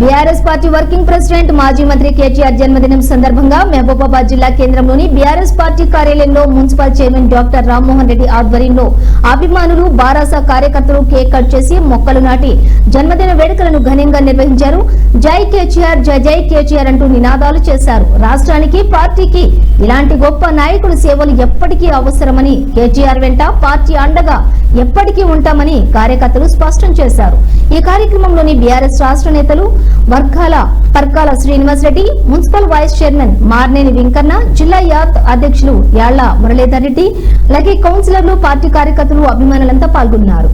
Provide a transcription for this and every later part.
BRS party working president మాజీ మంత్రి కేటీఆర్ జన్మదినం సందర్భంగా మహబూబాబాద్ జిల్లా కేంద్రంలోని బీఆర్ఎస్ పార్టీ కార్యాలయంలో municipal chairman doctor Rammohan Reddy ఆధ్వర్యంలో అభిమానులు బారాస కార్యకర్తలు కేక్ కట్ చేసి మొక్కలు నాటి జన్మదిన వేడుకలను ఘనంగా నిర్వహించారు. జై కేటీఆర్ జై జై కేటీఆర్ అంటూ నినాదాలు చేశారు. రాష్ట్రానికి పార్టీకి ఇలాంటి గొప్ప నాయకుల సేవలు ఎప్పటికీ అవసరమని కేటీఆర్ వెంట పార్టీ అండగా ఎప్పటికీ ఉంటామని కార్యకర్తలు స్పష్టం చేశారు. ఈ కార్యక్రమంలోని బీఆర్ఎస్ రాష్ట్ర నేతలు వర్గాల Parkala Srinivas Reddy municipal vice chairman Marneni Venkanna జిల్లా యాత్ అధ్యక్షులు యాళ్ళ మురళీధర్ రెడ్డి అలాగే కౌన్సిలర్లు పార్టీ కార్యకర్తలు అభిమానులంతా పాల్గొన్నారు.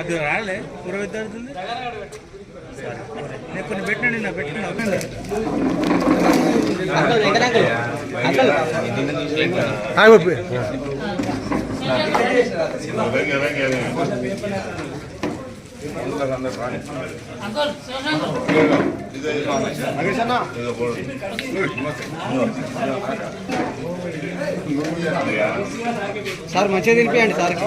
అది రాలే పూర్వ విద్యార్థులు నేను కొన్ని పెట్టినా నా పెట్టండి సార్ మంచిగా తినిపియండి సార్కి.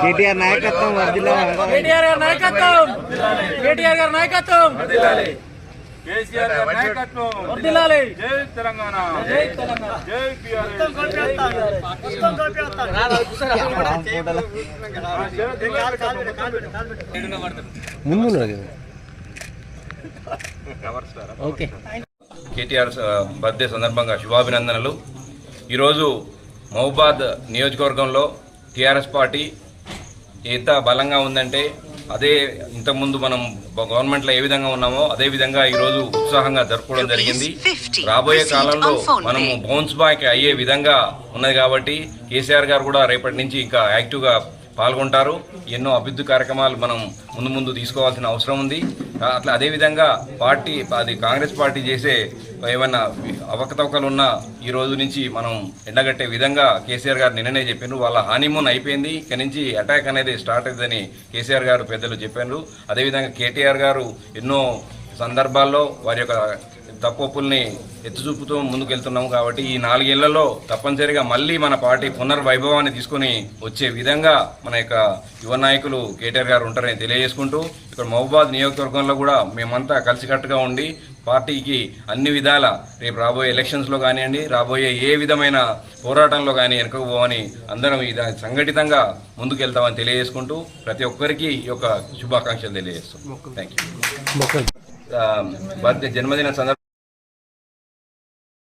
కేటీఆర్ నాయకత్వం కేటీఆర్ గారి నాయకత్వం! కేటీఆర్ గారి నాయకత్వం! కేసీఆర్ గారి నాయకత్వం. జై తెలంగాణ. జై తెలంగాణ. జై ముందు ఉన్నది ఓకే కేటీఆర్ బర్త్డే సందర్భంగా శుభాభినందనలు. ఈరోజు మహబాద్ నియోజకవర్గంలో టీఆర్ఎస్ పార్టీ ఎంత బలంగా ఉందంటే అదే ఇంతకుముందు మనం గవర్నమెంట్లో ఏ విధంగా ఉన్నామో అదే విధంగా ఈరోజు ఉత్సాహంగా జరుపుకోవడం జరిగింది. రాబోయే కాలంలో మనము బౌన్స్ బ్యాక్ అయ్యే విధంగా ఉన్నది కాబట్టి కేసీఆర్ గారు కూడా రేపటి నుంచి ఇంకా యాక్టివ్గా పాల్గొంటారు. ఎన్నో అభివృద్ధి కార్యక్రమాలు మనం ముందు ముందు తీసుకోవాల్సిన అవసరం ఉంది. అట్లా అదేవిధంగా పార్టీ అది కాంగ్రెస్ పార్టీ చేసే ఏమన్నా అవకతవకలు ఉన్నా ఈ రోజు నుంచి మనం ఎండగట్టే విధంగా కేసీఆర్ గారు నిన్ననే చెప్పారు వాళ్ళ హానిమూన్ అయిపోయింది. ఇక నుంచి అటాక్ అనేది స్టార్ట్ అవుతుందని కేసీఆర్ గారు పెద్దలు చెప్పారు అదేవిధంగా కేటీఆర్ గారు ఎన్నో సందర్భాల్లో వారి యొక్క తప్పొప్పుల్ని ఎత్తి చూపుతూ ముందుకెళ్తున్నాము కాబట్టి ఈ నాలుగేళ్ళలో తప్పనిసరిగా మళ్ళీ మన పార్టీ పునర్వైభవాన్ని తీసుకొని వచ్చే విధంగా మన యొక్క యువ నాయకులు కేటీఆర్ గారు ఉంటారని తెలియజేసుకుంటూ ఇక్కడ మహబూబాద్ నియోజకవర్గంలో కూడా మేమంతా కలిసికట్టుగా ఉండి పార్టీకి అన్ని విధాల రేపు రాబోయే ఎలక్షన్స్లో కానివ్వండి రాబోయే ఏ విధమైన పోరాటంలో కానీ వెనుకపోవని అందరం ఇది సంఘటితంగా ముందుకెళ్తామని తెలియజేసుకుంటూ ప్రతి ఒక్కరికి ఈ యొక్క శుభాకాంక్షలు తెలియజేస్తాం. థ్యాంక్ యూ బర్త్డే జన్మదిన సందర్భంగా